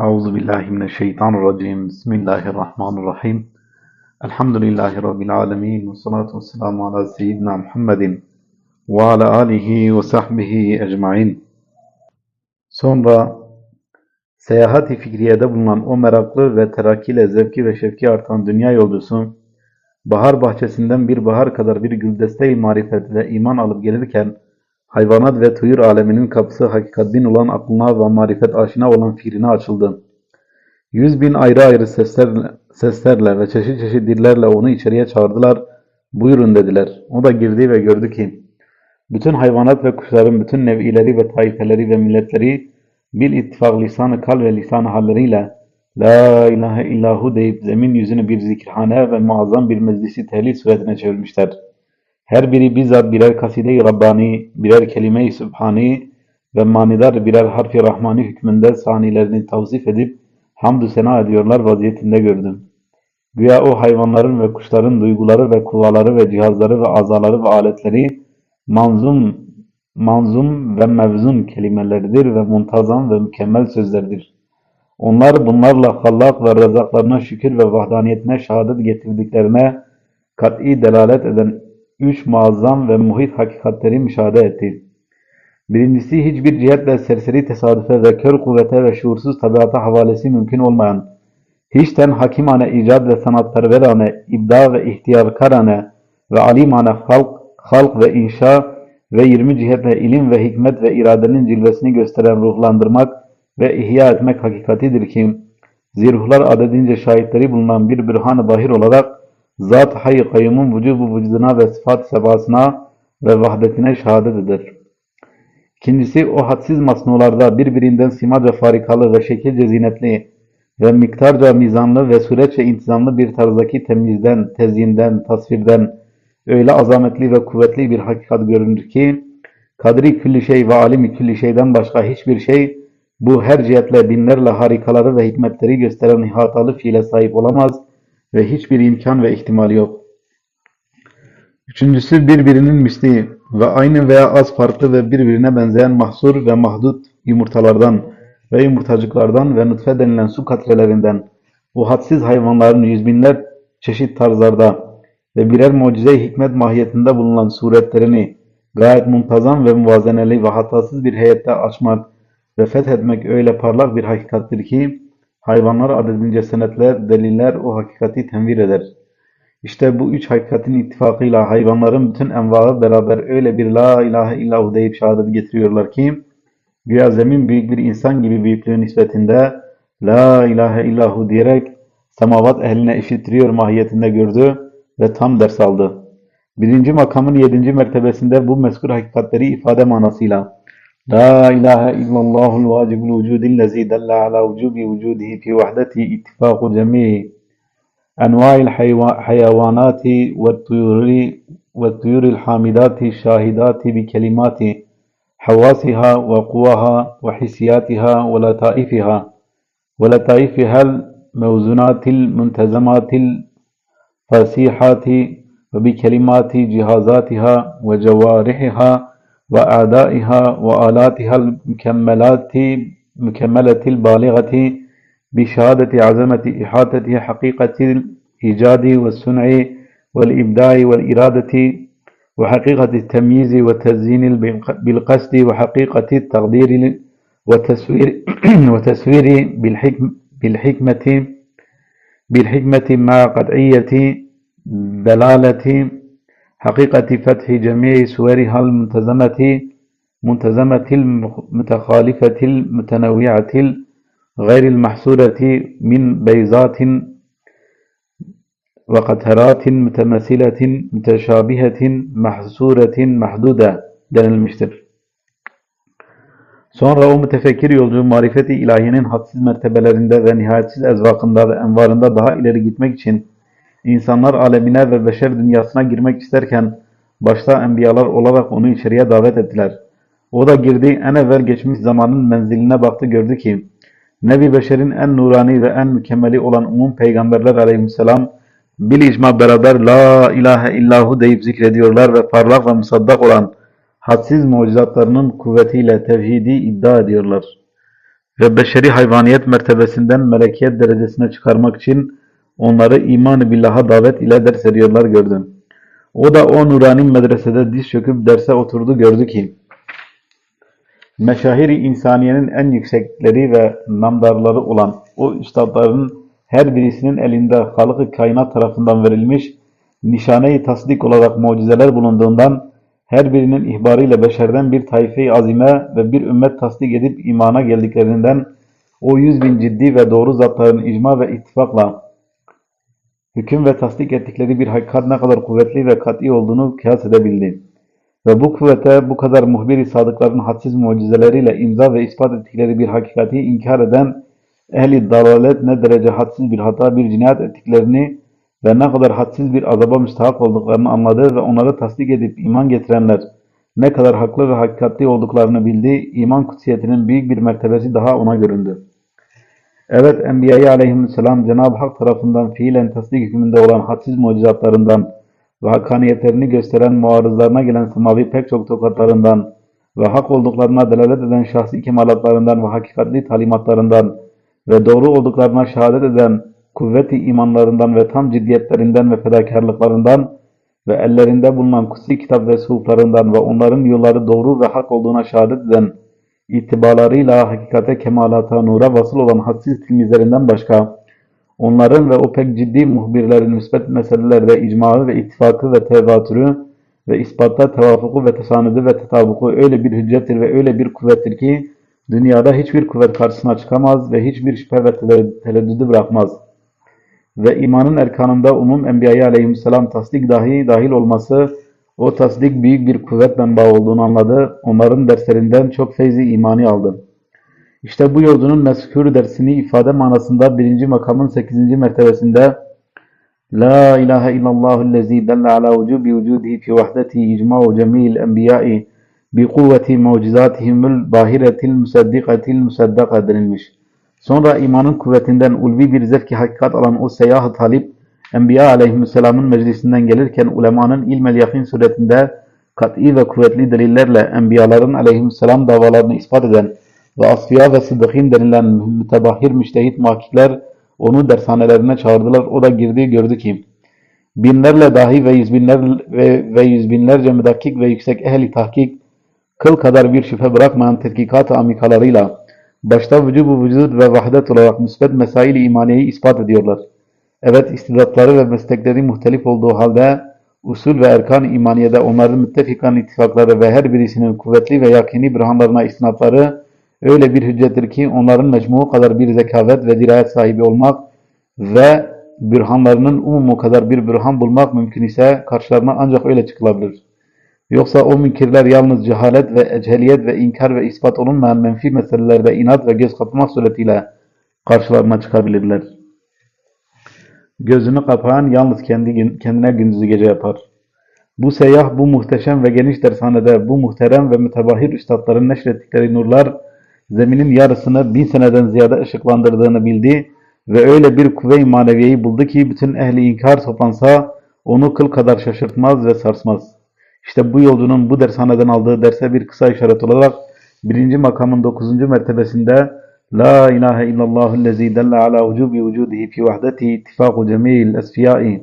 Euzu billahi mineşşeytanirracim. Bismillahirrahmanirrahim. Elhamdülillahi rabbil alamin ve salatu vesselamu ala seyyidina Muhammedin ve ala alihi ve sahbihi ecmaîn. Sonra seyahati fikriyede bulunan o meraklı ve terakkiyle zevki ve şevki artan dünya yolcusu bahar bahçesinden bir bahar kadar bir güldeste-i marifet ve iman alıp gelirken hayvanat ve tuyur aleminin kapısı hakikat bin olan aklına ve marifet aşina olan fikrine açıldı. Yüz bin ayrı ayrı seslerle, seslerle ve çeşit çeşit dillerle onu içeriye çağırdılar. Buyurun dediler. O da girdi ve gördü ki bütün hayvanat ve kuşların bütün nev'ileri ve taifeleri ve milletleri bil ittifak lisanı kal ve lisanı halleriyle La ilahe illahu deyip zemin yüzünü bir zikirhane ve muazzam bir meclisi tehlil suretine çevirmişler. Her biri bizzat birer kaside-i Rabbani, birer kelime-i Sübhani ve manidar birer harfi Rahmani hükmünde sanilerini tavsif edip hamdü sena ediyorlar vaziyetinde gördüm. Güya o hayvanların ve kuşların duyguları ve kuvaları ve cihazları ve azaları ve aletleri manzum, manzum ve mevzun kelimeleridir ve muntazam ve mükemmel sözlerdir. Onlar bunlarla hallak ve rezaklarına şükür ve vahdaniyetine şehadet getirdiklerine kat'i delalet eden üç muazzam ve muhit hakikatleri müşahede etti. Birincisi hiçbir cihetle serseri tesadüfe ve kör kuvvete ve şuursuz tabiata havalesi mümkün olmayan, hiçten hakimane icat ve sanatperverane, ibda ve ihtiyarkarane ve alimane halk, halk ve inşa ve yirmi cihetle ilim ve hikmet ve iradenin cilvesini gösteren ruhlandırmak ve ihya etmek hakikatidir ki, zirhuhlar adedince şahitleri bulunan bir bürhan-ı bahir olarak, Zat hay kayyumun vücubu vücuduna ve sıfat sebasına ve vahdetine şehadet eder. İkincisi o hadsiz masnularda birbirinden simaca farikalı ve şekilce zinetli ve miktarca mizanlı ve süreççe intizamlı bir tarzdaki temizden, tezyinden, tasvirden öyle azametli ve kuvvetli bir hakikat görünür ki kadri külli şey ve alimi külli şeyden başka hiçbir şey bu her cihetle binlerle harikaları ve hikmetleri gösteren ihatalı fiile sahip olamaz ve hiçbir imkan ve ihtimal yok. Üçüncüsü birbirinin misli ve aynı veya az farklı ve birbirine benzeyen mahsur ve mahdut yumurtalardan ve yumurtacıklardan ve nutfe denilen su katrelerinden bu hadsiz hayvanların yüz binler çeşit tarzlarda ve birer mucize hikmet mahiyetinde bulunan suretlerini gayet muntazam ve muvazeneli ve hatasız bir heyette açmak ve fethetmek öyle parlak bir hakikattir ki hayvanlar adedince senetler, deliller o hakikati tenvir eder. İşte bu üç hakikatin ittifakıyla hayvanların bütün envaı beraber öyle bir la ilahe illahu deyip şehadet getiriyorlar ki güya zemin büyük bir insan gibi büyüklüğü nispetinde la ilahe illahu diyerek semavat ehline işittiriyor mahiyetinde gördü ve tam ders aldı. Birinci makamın yedinci mertebesinde bu mezkur hakikatleri ifade manasıyla La ilahe illallahul vacibul vücudillezî delle ala vücubi vücudihi fi vahdeti ittifâku cemî envâil hayvanâti ve tuyuri ve tuyuril hamidâti şahidâti bi kelimâti havâsiha ve kuvaha ve hissiyâtiha ve lataifiha ve lataifihal mevzunatil وأعدائها وآلاتها المكملات مكملة البالغة بشهادة عظمة إحاطة حقيقة الإيجاد والصنع والإبداع والإرادة وحقيقة التمييز والتزيين بالقصد وحقيقة التقدير والتسوير وتسوير بالحكم بالحكمة بالحكمة مع قطعية دلالة حقيقة فتح جميع سورها المنتزمة منتزمة المتخالفة المتنوعة غير المحصورة من بيضات وقطرات متماثلة متشابهة محصورة محدودة denilmiştir. Sonra o mütefekkir yolcu marifeti ilahiyenin hadsiz mertebelerinde ve nihayetsiz ezvakında ve envarında daha ileri gitmek için İnsanlar alemine ve beşer dünyasına girmek isterken başta enbiyalar olarak onu içeriye davet ettiler. O da girdi en evvel geçmiş zamanın menziline baktı gördü ki Nebi Beşer'in en nurani ve en mükemmeli olan umum peygamberler aleyhisselam bil icma beraber la ilahe illahu deyip zikrediyorlar ve parlak ve musaddak olan hadsiz mucizatlarının kuvvetiyle tevhidi iddia ediyorlar. ve beşeri hayvaniyet mertebesinden melekiyet derecesine çıkarmak için onları iman-ı billaha davet ile ders veriyorlar gördüm. O da o nurani medresede diz çöküp derse oturdu gördü ki, meşahiri insaniyenin en yüksekleri ve namdarları olan o üstadların her birisinin elinde halık kainat tarafından verilmiş nişane-i tasdik olarak mucizeler bulunduğundan her birinin ihbarıyla beşerden bir taife-i azime ve bir ümmet tasdik edip imana geldiklerinden o yüz bin ciddi ve doğru zatların icma ve ittifakla hüküm ve tasdik ettikleri bir hakikat ne kadar kuvvetli ve kat'i olduğunu kıyas edebildi. Ve bu kuvvete bu kadar muhbir-i sadıkların hadsiz mucizeleriyle imza ve ispat ettikleri bir hakikati inkar eden ehli dalalet ne derece hadsiz bir hata, bir cinayet ettiklerini ve ne kadar hadsiz bir azaba müstahak olduklarını anladı ve onları tasdik edip iman getirenler ne kadar haklı ve hakikatli olduklarını bildi, iman kutsiyetinin büyük bir mertebesi daha ona göründü. Evet, Enbiya-i aleyhisselam Cenab-ı Hak tarafından fiilen tasdik hükmünde olan hadsiz mucizatlarından ve hakkaniyetlerini gösteren muarızlarına gelen semavi pek çok tokatlarından ve hak olduklarına delalet eden şahsi kemalatlarından ve hakikatli talimatlarından ve doğru olduklarına şehadet eden kuvveti imanlarından ve tam ciddiyetlerinden ve fedakarlıklarından ve ellerinde bulunan kutsi kitap ve suhuflarından ve onların yolları doğru ve hak olduğuna şehadet eden itibarlarıyla hakikate kemalata nura vasıl olan hadsiz tilmizlerinden başka onların ve o pek ciddi muhbirlerin müsbet meselelerde icmağı ve ittifakı ve tevatürü ve ispatta tevafuku ve tesanüdü ve tetabuku öyle bir hüccettir ve öyle bir kuvvettir ki dünyada hiçbir kuvvet karşısına çıkamaz ve hiçbir şüphe ve tereddüdü bırakmaz. Ve imanın erkanında umum Enbiya aleyhisselam tasdik dahi dahil olması o tasdik büyük bir kuvvet menbaı olduğunu anladı. Onların derslerinden çok feyzi imani aldı. İşte bu yolcunun meskûr dersini ifade manasında birinci makamın sekizinci mertebesinde La ilahe illallahüllezî delle ala vücubi vücudihi fi vahdeti icma'u cemîl enbiyâi bi kuvveti mucizatihimül bahiretil musaddikatil musaddaka denilmiş. Sonra imanın kuvvetinden ulvi bir zevki hakikat alan o seyyah talip Enbiya aleyhisselamın meclisinden gelirken ulemanın ilmel yakin suretinde kat'i ve kuvvetli delillerle enbiyaların aleyhisselam davalarını ispat eden ve asfiya ve sıddıkin denilen mütebahhir müştehit muhakkikler onu dershanelerine çağırdılar. O da girdi gördü ki binlerle dahi ve yüz binler ve, ve yüz binlerce müdakkik ve yüksek ehli tahkik kıl kadar bir şüphe bırakmayan tetkikat-ı amikalarıyla başta vücubu vücud ve vahdet olarak müsbet mesail-i imaniyeyi ispat ediyorlar. Evet istidatları ve meslekleri muhtelif olduğu halde usul ve erkan imaniyede onların müttefikan ittifakları ve her birisinin kuvvetli ve yakini bürhanlarına istinatları öyle bir hüccettir ki onların mecmuu kadar bir zekavet ve dirayet sahibi olmak ve bürhanlarının umumu kadar bir bürhan bulmak mümkün ise karşılarına ancak öyle çıkılabilir. Yoksa o münkirler yalnız cehalet ve eceliyet ve inkar ve ispat olunmayan menfi meselelerde inat ve göz kapatmak suretiyle karşılarına çıkabilirler. Gözünü kapayan yalnız kendi kendine gündüzü gece yapar. Bu seyyah bu muhteşem ve geniş dershanede bu muhterem ve mütebahir üstadların neşrettikleri nurlar zeminin yarısını bin seneden ziyade ışıklandırdığını bildi ve öyle bir kuvve-i maneviyeyi buldu ki bütün ehli inkar toplansa onu kıl kadar şaşırtmaz ve sarsmaz. İşte bu yolcunun bu dershaneden aldığı derse bir kısa işaret olarak birinci makamın dokuzuncu mertebesinde La ilahe illallahüllezî delle ala vücubi vücudihi fi vahdetihi ittifaku cemî'il esfiyâi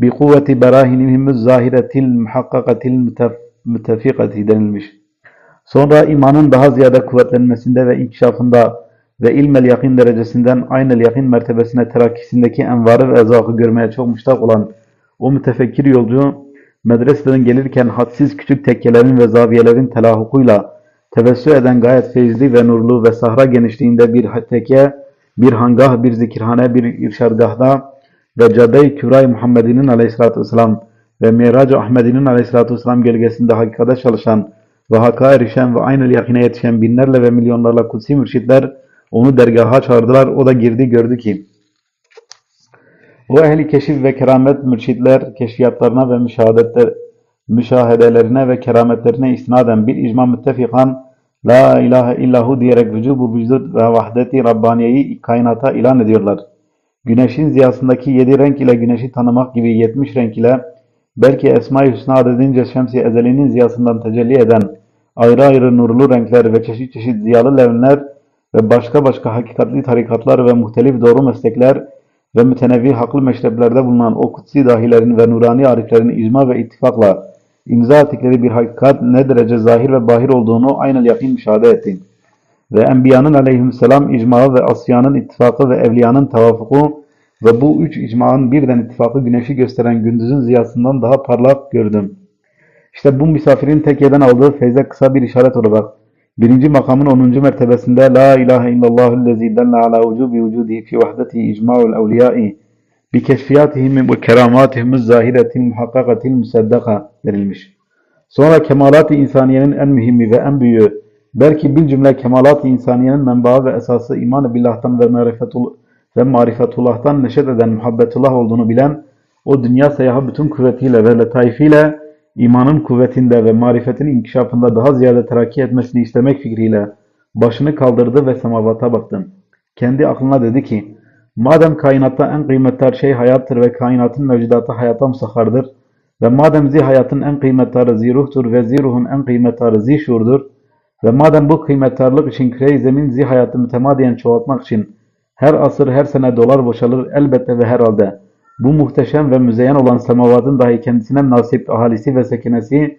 bi kuvveti berahinihimiz zahiretil muhakkakatil mütefikati denilmiş. Sonra imanın daha ziyade kuvvetlenmesinde ve inkişafında ve ilmel yakin derecesinden aynel yakin mertebesine terakkisindeki envarı ve ezakı görmeye çok müştak olan o mütefekkir yolcu medreseden gelirken hadsiz küçük tekkelerin ve zaviyelerin telahukuyla tevessü eden gayet feyizli ve nurlu ve sahra genişliğinde bir tekke, bir hangah, bir zikirhane, bir irşadgahda ve cadde-i kübra Muhammed'inin aleyhissalatü vesselam ve Mirac-ı Ahmed'inin aleyhissalatü vesselam gölgesinde hakikate çalışan ve hakka erişen ve aynı yakine yetişen binlerle ve milyonlarla kutsi mürşitler onu dergaha çağırdılar. O da girdi gördü ki o ehli keşif ve keramet mürşitler keşfiyatlarına ve müşahadetler, müşahedelerine ve kerametlerine istinaden bir icma müttefikan La ilahe illahu diyerek vücubu vücud ve vahdeti Rabbaniye'yi kainata ilan ediyorlar. Güneşin ziyasındaki yedi renk ile güneşi tanımak gibi yetmiş renk ile belki Esma-i Hüsna adedince Şems-i Ezeli'nin ziyasından tecelli eden ayrı ayrı nurlu renkler ve çeşit çeşit ziyalı levnler ve başka başka hakikatli tarikatlar ve muhtelif doğru meslekler ve mütenevvi haklı meşreplerde bulunan o kutsi dahilerin ve nurani ariflerin icma ve ittifakla imza ettikleri bir hakikat ne derece zahir ve bahir olduğunu aynel yakin müşahede ettim. Ve Enbiya'nın aleyhisselam icmağı ve Asya'nın ittifakı ve Evliya'nın tavafuku ve bu üç icmanın birden ittifakı güneşi gösteren gündüzün ziyasından daha parlak gördüm. İşte bu misafirin tekyeden aldığı feyze kısa bir işaret olarak birinci makamın 10. mertebesinde La ilahe illallahüllezî delle ala vücubi vücudihi fi vahdeti icma'ul evliyai bi keşfiyatihim ve keramatihim zahiretil muhakkakatil musaddaka denilmiş. Sonra kemalat-ı insaniyenin en mühimi ve en büyüğü, belki bir cümle kemalat-ı insaniyenin menbaı ve esası iman-ı billah'tan ve marifetul ve marifetullah'tan neşet eden muhabbetullah olduğunu bilen, o dünya seyahı bütün kuvvetiyle ve letaifiyle imanın kuvvetinde ve marifetin inkişafında daha ziyade terakki etmesini istemek fikriyle başını kaldırdı ve semavata baktı. Kendi aklına dedi ki, madem kainatta en kıymetli şey hayattır ve kainatın mevcudatı hayata musakhardır ve madem zi hayatın en kıymettarı ziruhtur ve ziruhun en kıymettarı zişurdur ve madem bu kıymettarlık için küre zemin zi hayatı mütemadiyen çoğaltmak için her asır her sene dolar boşalır elbette ve herhalde. Bu muhteşem ve müzeyyen olan semavatın dahi kendisine nasip ahalisi ve sekinesi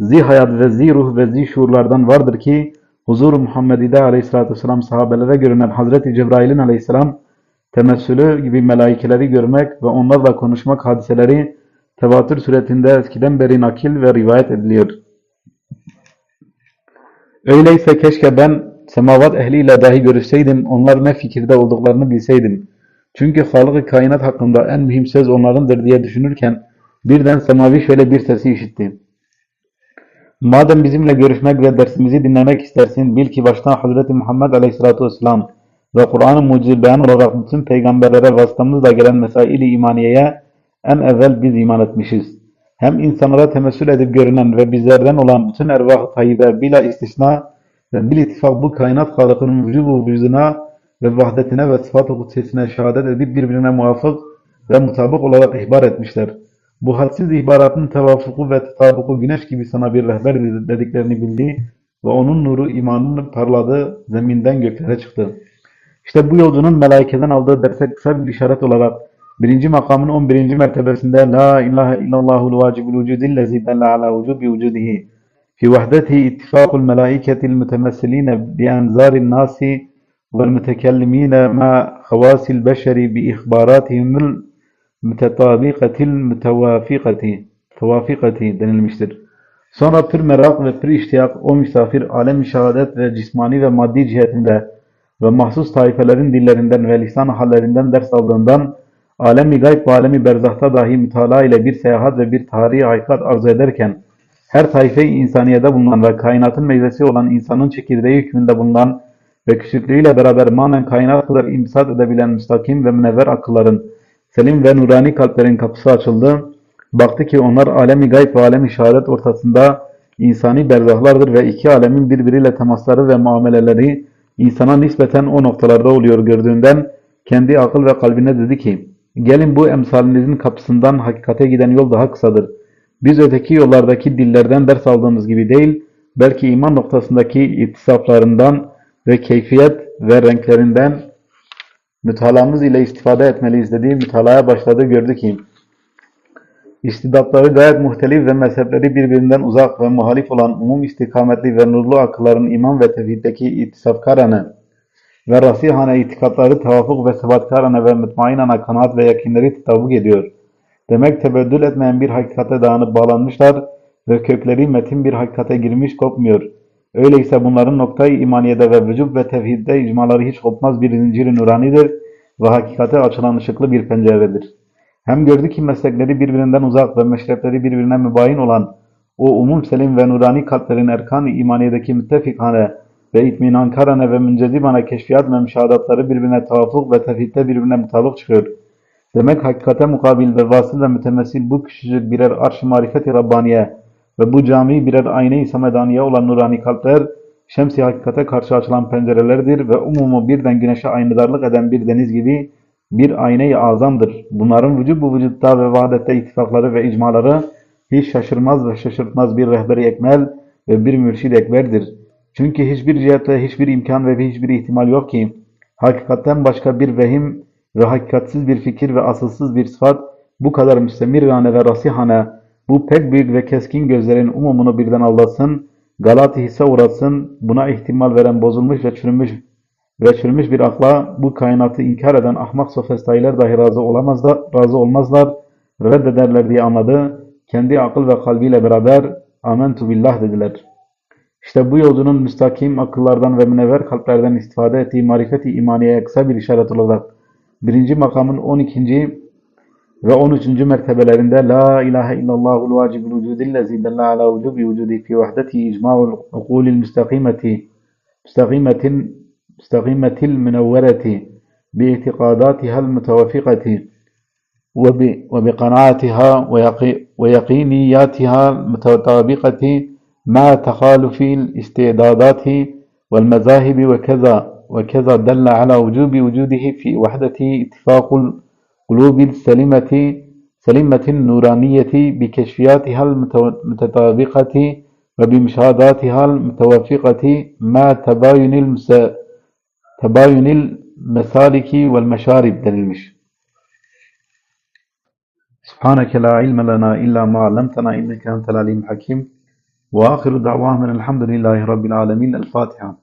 zi hayat ve zi ruh ve zi şuurlardan vardır ki huzur-u Muhammedi'de aleyhissalatü vesselam sahabelere görünen Hazreti Cebrail'in aleyhisselam temessülü gibi melaikeleri görmek ve onlarla konuşmak hadiseleri tevatür suretinde eskiden beri nakil ve rivayet ediliyor. Öyleyse keşke ben semavat ehliyle dahi görüşseydim, onlar ne fikirde olduklarını bilseydim. Çünkü Halık-ı Kainat hakkında en mühim söz onlarındır diye düşünürken birden semavi şöyle bir sesi işitti. Madem bizimle görüşmek ve dersimizi dinlemek istersin, bil ki baştan Hazreti Muhammed Aleyhisselatü Vesselam ve Kur'an-ı muciz beyan olarak bütün peygamberlere vasıtamızla gelen mesail-i imaniyeye en evvel biz iman etmişiz. Hem insanlara temessül edip görünen ve bizlerden olan bütün ervah-ı tayyibe bila istisna ve bil ittifak bu kainat halıkının vücubu vücuduna ve vahdetine ve sıfat-ı kudsesine şehadet edip birbirine muvafık ve mutabık olarak ihbar etmişler. Bu hadsiz ihbaratın tevafuku ve tetabuku güneş gibi sana bir rehber dediklerini bildi ve onun nuru imanının parladığı zeminden göklere çıktı. İşte bu yolcunun melaikeden aldığı derse kısa bir işaret olarak birinci makamın 11. mertebesinde La ilahe illallahul vacibul vücudillezi delle ala vücubi vücudihi fi vahdetihi ittifakul melaiketil mütemessiline bi enzarin nasi والمتكلمين مع خواص البشر بإخباراتهم المتطابقة المتوافقة tevafıkati denilmiştir. Sonra pür merak ve pür iştiyak o misafir alem-i şehadet ve cismani ve maddi cihetinde ve mahsus taifelerin dillerinden ve lisan hallerinden ders aldığından alemi gayb ve alemi berzahta dahi mütalaa ile bir seyahat ve bir tarihi hakikat arzu ederken her taife-i insaniyede bulunan ve kainatın meyvesi olan insanın çekirdeği hükmünde bulunan ve küçüklüğüyle beraber manen kainat kadar imsat edebilen müstakim ve münevver akılların, selim ve nurani kalplerin kapısı açıldı. Baktı ki onlar alemi gayb ve alemi şehadet ortasında insani berzahlardır ve iki alemin birbiriyle temasları ve muameleleri insana nispeten o noktalarda oluyor gördüğünden kendi akıl ve kalbine dedi ki gelin bu emsalinizin kapısından hakikate giden yol daha kısadır. Biz öteki yollardaki dillerden ders aldığımız gibi değil, belki iman noktasındaki ittisaflarından ve keyfiyet ve renklerinden mütalamız ile istifade etmeliyiz dediği mütalaya başladı gördü ki istidatları gayet muhtelif ve mezhepleri birbirinden uzak ve muhalif olan umum istikametli ve nurlu akılların iman ve tevhiddeki itisafkarane ve rasihane itikatları tevafuk ve sebatkarane ve mutmainane kanaat ve yakinleri tetavuk ediyor. Demek tebeddül etmeyen bir hakikate dağınıp bağlanmışlar ve kökleri metin bir hakikate girmiş kopmuyor. Öyleyse bunların noktayı imaniyede ve vücub ve tevhidde icmaları hiç kopmaz bir zinciri nuranidir ve hakikate açılan ışıklı bir penceredir. Hem gördü ki meslekleri birbirinden uzak ve meşrepleri birbirine mübayin olan o umum selim ve nurani kalplerin erkan-ı imaniyedeki müttefikane ve itminankarane ve müncezibane keşfiyat ve müşahadatları birbirine tavafuk ve tevhidde birbirine mutabık çıkıyor. Demek hakikate mukabil ve vasıl ve mütemessil bu küçücük birer arş-ı marifeti Rabbaniye ve bu cami birer ayna-i samedaniye olan nurani kalpler, şems-i hakikate karşı açılan pencerelerdir ve umumu birden güneşe aynadarlık eden bir deniz gibi bir ayna-i azamdır. Bunların vücub bu vücutta ve vahdette ittifakları ve icmaları hiç şaşırmaz ve şaşırtmaz bir rehberi ekmel ve bir mürşid ekberdir. Çünkü hiçbir cihetle hiçbir imkan ve hiçbir ihtimal yok ki hakikatten başka bir vehim ve hakikatsiz bir fikir ve asılsız bir sıfat bu kadar müstemirane ve rasihane bu pek büyük ve keskin gözlerin umumunu birden aldatsın, galati hisse uğratsın, buna ihtimal veren bozulmuş ve çürümüş ve çürümüş bir akla bu kainatı inkar eden ahmak sofistaylar dahi razı olamazlar, razı olmazlar, reddederler diye anladı. Kendi akıl ve kalbiyle beraber amentu billah dediler. İşte bu yolcunun müstakim akıllardan ve münevver kalplerden istifade ettiği marifeti imaniye kısa bir işaret olarak birinci makamın 12. ve 13. mertebelerinde La ilahe illallahul vacibul vücudillezi della ala vücubi vücudi fi vahdeti icma'ul ukulil müstakimeti müstakimetin müstakimetil münevvereti باعتقاداتها المتوافقة وب- وبقناعاتها ويقي- ويقينياتها المتطابقة مع تخالف الاستعدادات والمذاهب وكذا وكذا دل على وجوب وجوده في وحدة اتفاق القلوب السليمة سليمة النورانية بكشفياتها المتطابقة وبمشاهداتها المتوافقة مع تباين تباين المسالك والمشارب دلمش سبحانك لا علم لنا إلا ما علمتنا إنك أنت العليم الحكيم. وآخر دعوانا الحمد لله رب العالمين. الفاتحة.